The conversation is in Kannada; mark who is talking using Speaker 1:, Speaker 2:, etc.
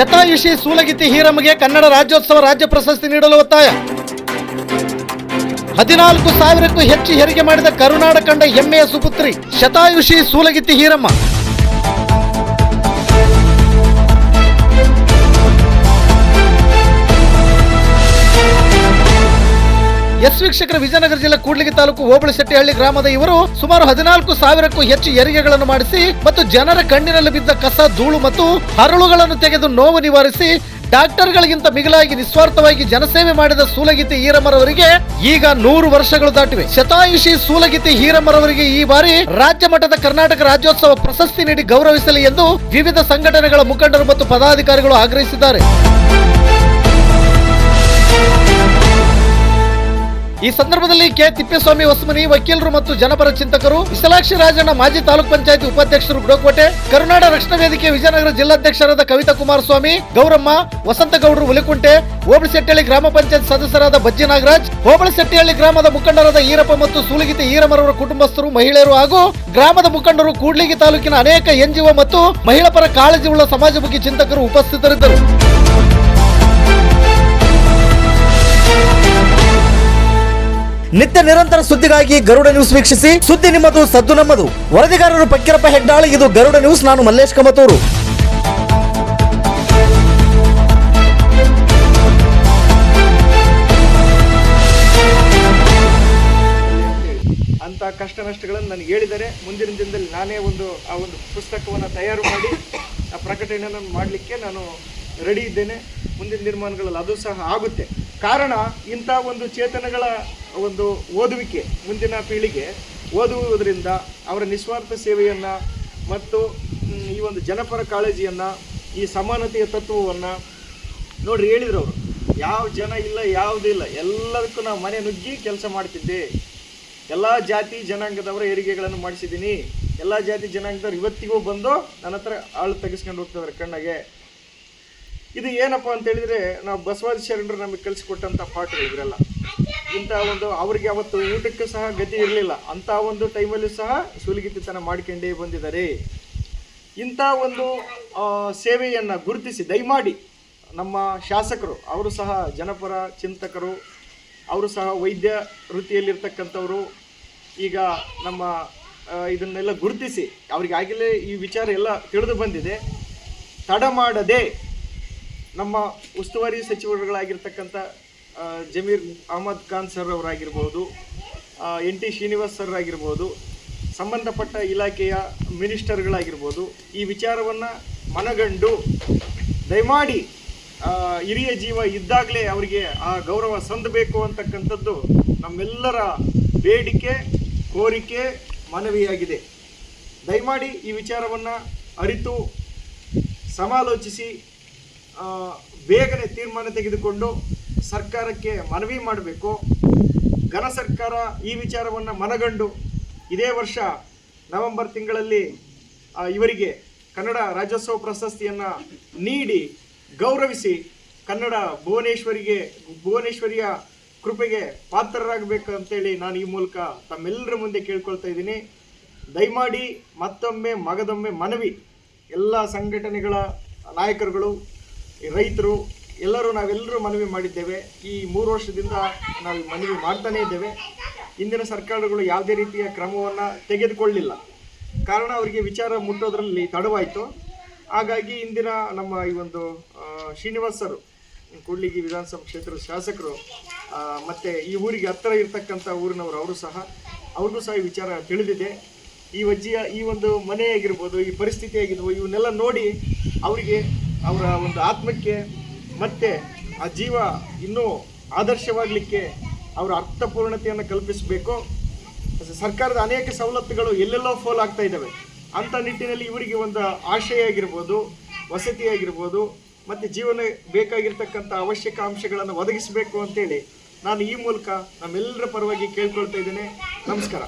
Speaker 1: ಶತಾಯುಷಿ ಸೂಲಗಿತ್ತಿ ಹೀರಮ್ಮಗೆ ಕನ್ನಡ ರಾಜ್ಯೋತ್ಸವ ರಾಜ್ಯ ಪ್ರಶಸ್ತಿ ನೀಡಲು ಒತ್ತಾಯ. ಹದಿನಾಲ್ಕು ಸಾವಿರಕ್ಕೂ ಹೆಚ್ಚು ಹೆರಿಗೆ ಮಾಡಿದ ಕರುನಾಡ ಕಂಡ ಹೆಮ್ಮೆಯ ಸುಪುತ್ರಿ ಶತಾಯುಷಿ ಸೂಲಗಿತ್ತಿ ಹೀರಮ್ಮ. ವೀಕ್ಷಕರ ವಿಜಯನಗರ ಜಿಲ್ಲೆ ಕೂಡ್ಲಿಗಿ ತಾಲೂಕು ಹೋಬಳಿ ಶೆಟ್ಟಿಹಳ್ಳಿ ಗ್ರಾಮದ ಇವರು ಸುಮಾರು ಹದಿನಾಲ್ಕು ಸಾವಿರಕ್ಕೂ ಹೆಚ್ಚು ಹೆರಿಗೆಗಳನ್ನು ಮಾಡಿಸಿ ಮತ್ತು ಜನರ ಕಣ್ಣಿನಲ್ಲಿ ಬಿದ್ದ ಕಸ, ಧೂಳು ಮತ್ತು ಹರಳುಗಳನ್ನು ತೆಗೆದು ನೋವು ನಿವಾರಿಸಿ ಡಾಕ್ಟರ್ಗಳಿಗಿಂತ ಮಿಗಿಲಾಗಿ ನಿಸ್ವಾರ್ಥವಾಗಿ ಜನಸೇವೆ ಮಾಡಿದ ಸೂಲಗಿತಿ ಹೀರಮ್ಮರವರಿಗೆ ಈಗ ನೂರು ವರ್ಷಗಳು ದಾಟಿವೆ. ಶತಾಯುಷಿ ಸೂಲಗಿತಿ ಹೀರಮ್ಮರವರಿಗೆ ಈ ಬಾರಿ ರಾಜ್ಯ ಮಟ್ಟದ ಕರ್ನಾಟಕ ರಾಜ್ಯೋತ್ಸವ ಪ್ರಶಸ್ತಿ ನೀಡಿ ಗೌರವಿಸಲಿ ಎಂದು ವಿವಿಧ ಸಂಘಟನೆಗಳ ಮುಖಂಡರು ಮತ್ತು ಪದಾಧಿಕಾರಿಗಳು ಆಗ್ರಹಿಸಿದ್ದಾರೆ. ಈ ಸಂದರ್ಭದಲ್ಲಿ ಕೆ ತಿಪ್ಪೇಸ್ವಾಮಿ ಹೊಸಮನಿ, ವಕೀಲರು ಮತ್ತು ಜನಪರ ಚಿಂತಕರು ವಿಶಲಾಕ್ಷಿ ರಾಜಣ್ಣ, ಮಾಜಿ ತಾಲೂಕ್ ಪಂಚಾಯತ್ ಉಪಾಧ್ಯಕ್ಷರು ಗುಡಕೋಟೆ ಕರುನಾಡ ರಕ್ಷಣಾ ವೇದಿಕೆ ವಿಜಯನಗರ ಜಿಲ್ಲಾಧ್ಯಕ್ಷರಾದ ಕವಿತಾ ಕುಮಾರಸ್ವಾಮಿ, ಗೌರಮ್ಮ, ವಸಂತಗೌಡರು ಹುಲಿಕುಂಟೆ, ಹೋಬಳಿಸೆಟ್ಟಹಳ್ಳಿ ಗ್ರಾಮ ಪಂಚಾಯತ್ ಸದಸ್ಯರಾದ ಬಜ್ಜಿ ನಾಗರಾಜ್, ಹೋಬಳಿಸೆಟ್ಟಿಹಳ್ಳಿ ಗ್ರಾಮದ ಮುಖಂಡರಾದ ಈರಪ್ಪ ಮತ್ತು ಸೂಲಿಗಿತಿ ಈರಮರವರ ಕುಟುಂಬಸ್ಥರು, ಮಹಿಳೆಯರು ಹಾಗೂ ಗ್ರಾಮದ ಮುಖಂಡರು ಕೂಡ್ಲಿಗಿ ತಾಲೂಕಿನ ಅನೇಕ ಎನ್ಜಿಒ ಮತ್ತು ಮಹಿಳಾ ಪರ ಕಾಳಜಿ ಉಳ್ಳ ಸಮಾಜಮುಖಿ ಚಿಂತಕರು ಉಪಸ್ಥಿತರಿದ್ದರು. ನಿತ್ಯ ನಿರಂತರ ಸುದ್ದಿಗಾಗಿ ಗರುಡ ನ್ಯೂಸ್ ವೀಕ್ಷಿಸಿ. ಸುದ್ದಿ ನಿಮ್ಮದು, ಸದ್ದು ನಮ್ಮದು. ವರದಿಗಾರರು ಪಕ್ಕಿರಪ್ಪ ಹೆಗ್ಡಾಳಿ, ಇದು ಗರುಡ ನ್ಯೂಸ್. ನಾನು ಮಲ್ಲೇಶ್ ಕಮತೂರು.
Speaker 2: ಅಂತ ಕಷ್ಟ ನಷ್ಟಗಳನ್ನು ನನಗೆ ಹೇಳಿದರೆ ಮುಂದಿನ ದಿನದಲ್ಲಿ ನಾನೇ ಒಂದು, ಆ ಒಂದು ಪುಸ್ತಕವನ್ನು ತಯಾರು ಮಾಡಿ, ಆ ಪ್ರಕಟಣೆಯನ್ನು ಮಾಡಲಿಕ್ಕೆ ನಾನು ರೆಡಿ ಇದ್ದೇನೆ. ಮುಂದಿನ ನಿರ್ಮಾಣಗಳಲ್ಲಿ ಅದು ಸಹ ಆಗುತ್ತೆ. ಕಾರಣ ಇಂಥ ಒಂದು ಚೇತನಗಳ ಒಂದು ಓದುವಿಕೆ ಮುಂದಿನ ಪೀಳಿಗೆ ಓದುವುದರಿಂದ ಅವರ ನಿಸ್ವಾರ್ಥ ಸೇವೆಯನ್ನು ಮತ್ತು ಈ ಒಂದು ಜನಪರ ಕಾಳಜಿಯನ್ನು, ಈ ಸಮಾನತೆಯ ತತ್ವವನ್ನು ನೋಡ್ರಿ ಹೇಳಿದ್ರು ಅವರು. ಯಾವ ಜನ ಇಲ್ಲ ಯಾವುದಿಲ್ಲ ಎಲ್ಲದಕ್ಕೂ ನಾವು ಮನೆ ನುಗ್ಗಿ ಕೆಲಸ ಮಾಡ್ತಿದ್ದೆ. ಎಲ್ಲ ಜಾತಿ ಜನಾಂಗದವರ ಹೆರಿಗೆಗಳನ್ನು ಮಾಡಿಸಿದ್ದೀನಿ. ಎಲ್ಲ ಜಾತಿ ಜನಾಂಗದವ್ರು ಇವತ್ತಿಗೂ ಬಂದು ನನ್ನ ಹತ್ರ ಆಳು ತೆಗೆಸ್ಕೊಂಡು ಹೋಗ್ತಿದ್ದಾರೆ ಕಣ್ಣಾಗೆ. ಇದು ಏನಪ್ಪ ಅಂತ ಹೇಳಿದ್ರೆ, ನಾವು ಬಸವಾದಿ ಶರಣರು ನಮಗೆ ಕಲಿಸಿಕೊಟ್ಟಂಥ ಪಾಠಗಳು ಇವರೆಲ್ಲ ಇಂಥ ಒಂದು ಅವರಿಗೆ ಅವತ್ತು ಊಟಕ್ಕೆ ಸಹ ಗತಿ ಇರಲಿಲ್ಲ. ಅಂಥ ಒಂದು ಟೈಮಲ್ಲಿ ಸಹ ಸುಲಿಗಿತಿತನ ಮಾಡ್ಕೊಂಡೇ ಬಂದಿದ್ದಾರೆ. ಇಂಥ ಒಂದು ಸೇವೆಯನ್ನು ಗುರುತಿಸಿ, ದಯಮಾಡಿ ನಮ್ಮ ಶಾಸಕರು, ಅವರು ಸಹ ಜನಪರ ಚಿಂತಕರು, ಅವರು ಸಹ ವೈದ್ಯ ವೃತ್ತಿಯಲ್ಲಿರ್ತಕ್ಕಂಥವರು, ಈಗ ನಮ್ಮ ಇದನ್ನೆಲ್ಲ ಗುರುತಿಸಿ ಅವರಿಗೆ ಆಗಲೇ ಈ ವಿಚಾರ ಎಲ್ಲ ತಿಳಿದು ಬಂದಿದೆ. ತಡ ಮಾಡದೆ ನಮ್ಮ ಉಸ್ತುವಾರಿ ಸಚಿವರುಗಳಾಗಿರ್ತಕ್ಕಂಥ ಜಮೀರ್ ಅಹಮದ್ ಖಾನ್ ಸರ್ ಅವರಾಗಿರ್ಬೋದು ಎನ್ ಟಿ ಶ್ರೀನಿವಾಸ್ ಸರ್ ಆಗಿರ್ಬೋದು, ಸಂಬಂಧಪಟ್ಟ ಇಲಾಖೆಯ ಮಿನಿಸ್ಟರ್ಗಳಾಗಿರ್ಬೋದು, ಈ ವಿಚಾರವನ್ನು ಮನಗಂಡು ದಯಮಾಡಿ ಹಿರಿಯ ಜೀವ ಇದ್ದಾಗಲೇ ಅವರಿಗೆ ಆ ಗೌರವ ಸಂದಬೇಕು ಅಂತಕ್ಕಂಥದ್ದು ನಮ್ಮೆಲ್ಲರ ಬೇಡಿಕೆ, ಕೋರಿಕೆ, ಮನವಿಯಾಗಿದೆ. ದಯಮಾಡಿ ಈ ವಿಚಾರವನ್ನು ಅರಿತು, ಸಮಾಲೋಚಿಸಿ ಬೇಗನೆ ತೀರ್ಮಾನ ತೆಗೆದುಕೊಂಡು ಸರ್ಕಾರಕ್ಕೆ ಮನವಿ ಮಾಡಬೇಕು. ಘನ ಸರ್ಕಾರ ಈ ವಿಚಾರವನ್ನು ಮನಗಂಡು ಇದೇ ವರ್ಷ ನವೆಂಬರ್ ತಿಂಗಳಲ್ಲಿ ಇವರಿಗೆ ಕನ್ನಡ ರಾಜ್ಯೋತ್ಸವ ಪ್ರಶಸ್ತಿಯನ್ನು ನೀಡಿ ಗೌರವಿಸಿ ಕನ್ನಡ ಭುವನೇಶ್ವರಿಗೆ, ಭುವನೇಶ್ವರಿಯ ಕೃಪೆಗೆ ಪಾತ್ರರಾಗಬೇಕು ಅಂತೇಳಿ ನಾನು ಈ ಮೂಲಕ ತಮ್ಮೆಲ್ಲರ ಮುಂದೆ ಕೇಳ್ಕೊಳ್ತಾ ಇದ್ದೀನಿ. ದಯಮಾಡಿ ಮತ್ತೊಮ್ಮೆ, ಮಗದೊಮ್ಮೆ ಮನವಿ ಎಲ್ಲ ಸಂಘಟನೆಗಳ ನಾಯಕರುಗಳು ರೈತರು, ಎಲ್ಲರೂ ನಾವೆಲ್ಲರೂ ಮನವಿ ಮಾಡಿದ್ದೇವೆ. ಈ ಮೂರು ವರ್ಷದಿಂದ ನಾವು ಮನವಿ ಮಾಡ್ತಾನೇ ಇದ್ದೇವೆ. ಇಂದಿನ ಸರ್ಕಾರಗಳು ಯಾವುದೇ ರೀತಿಯ ಕ್ರಮವನ್ನು ತೆಗೆದುಕೊಳ್ಳಿಲ್ಲ ಕಾರಣ ಅವರಿಗೆ ವಿಚಾರ ಮುಟ್ಟೋದ್ರಲ್ಲಿ ತಡವಾಯಿತು. ಹಾಗಾಗಿ ಇಂದಿನ ನಮ್ಮ ಈ ಒಂದು ಶ್ರೀನಿವಾಸರು ಶ್ರೀನಿವಾಸ್ ಸರ್ ಕೂಡ್ಲಿಗಿ ವಿಧಾನಸಭಾ ಕ್ಷೇತ್ರದ ಶಾಸಕರು ಮತ್ತು ಮತ್ತೆ ಈ ಊರಿಗೆ ಹತ್ತಿರ ಇರತಕ್ಕಂಥ ಊರಿನವರು, ಅವರು ಸಹ, ಅವ್ರಿಗೂ ಸಹ ಈ ವಿಚಾರ ತಿಳಿದಿದೆ. ಈ ಅಜ್ಜಿಯ ಈ ಒಂದು ಮನೆ ಆಗಿರ್ಬೋದು ಈ ಪರಿಸ್ಥಿತಿ ಆಗಿರ್ಬೋದು ಇವನ್ನೆಲ್ಲ ನೋಡಿ ಅವರಿಗೆ ಅವರ ಒಂದು ಆತ್ಮಕ್ಕೆ ಮತ್ತೆ ಆ ಜೀವ ಇನ್ನೂ ಆದರ್ಶವಾಗಲಿಕ್ಕೆ ಅವರ ಅರ್ಥಪೂರ್ಣತೆಯನ್ನು ಕಲ್ಪಿಸಬೇಕು. ಸರ್ಕಾರದ ಅನೇಕ ಸವಲತ್ತುಗಳು ಎಲ್ಲೆಲ್ಲೋ ಫೋಲ್ ಆಗ್ತಾ ಇದ್ದಾವೆ. ಅಂಥ ನಿಟ್ಟಿನಲ್ಲಿ ಇವರಿಗೆ ಒಂದು ಆಶಯ ಆಗಿರ್ಬೋದು ವಸತಿ ಆಗಿರ್ಬೋದು ಮತ್ತು ಜೀವನ ಬೇಕಾಗಿರ್ತಕ್ಕಂಥ ಅವಶ್ಯಕ ಅಂಶಗಳನ್ನು ಒದಗಿಸಬೇಕು ಅಂತೇಳಿ ನಾನು ಈ ಮೂಲಕ ನಮ್ಮೆಲ್ಲರ ಪರವಾಗಿ ಕೇಳ್ಕೊಳ್ತಾ ಇದ್ದೇನೆ. ನಮಸ್ಕಾರ.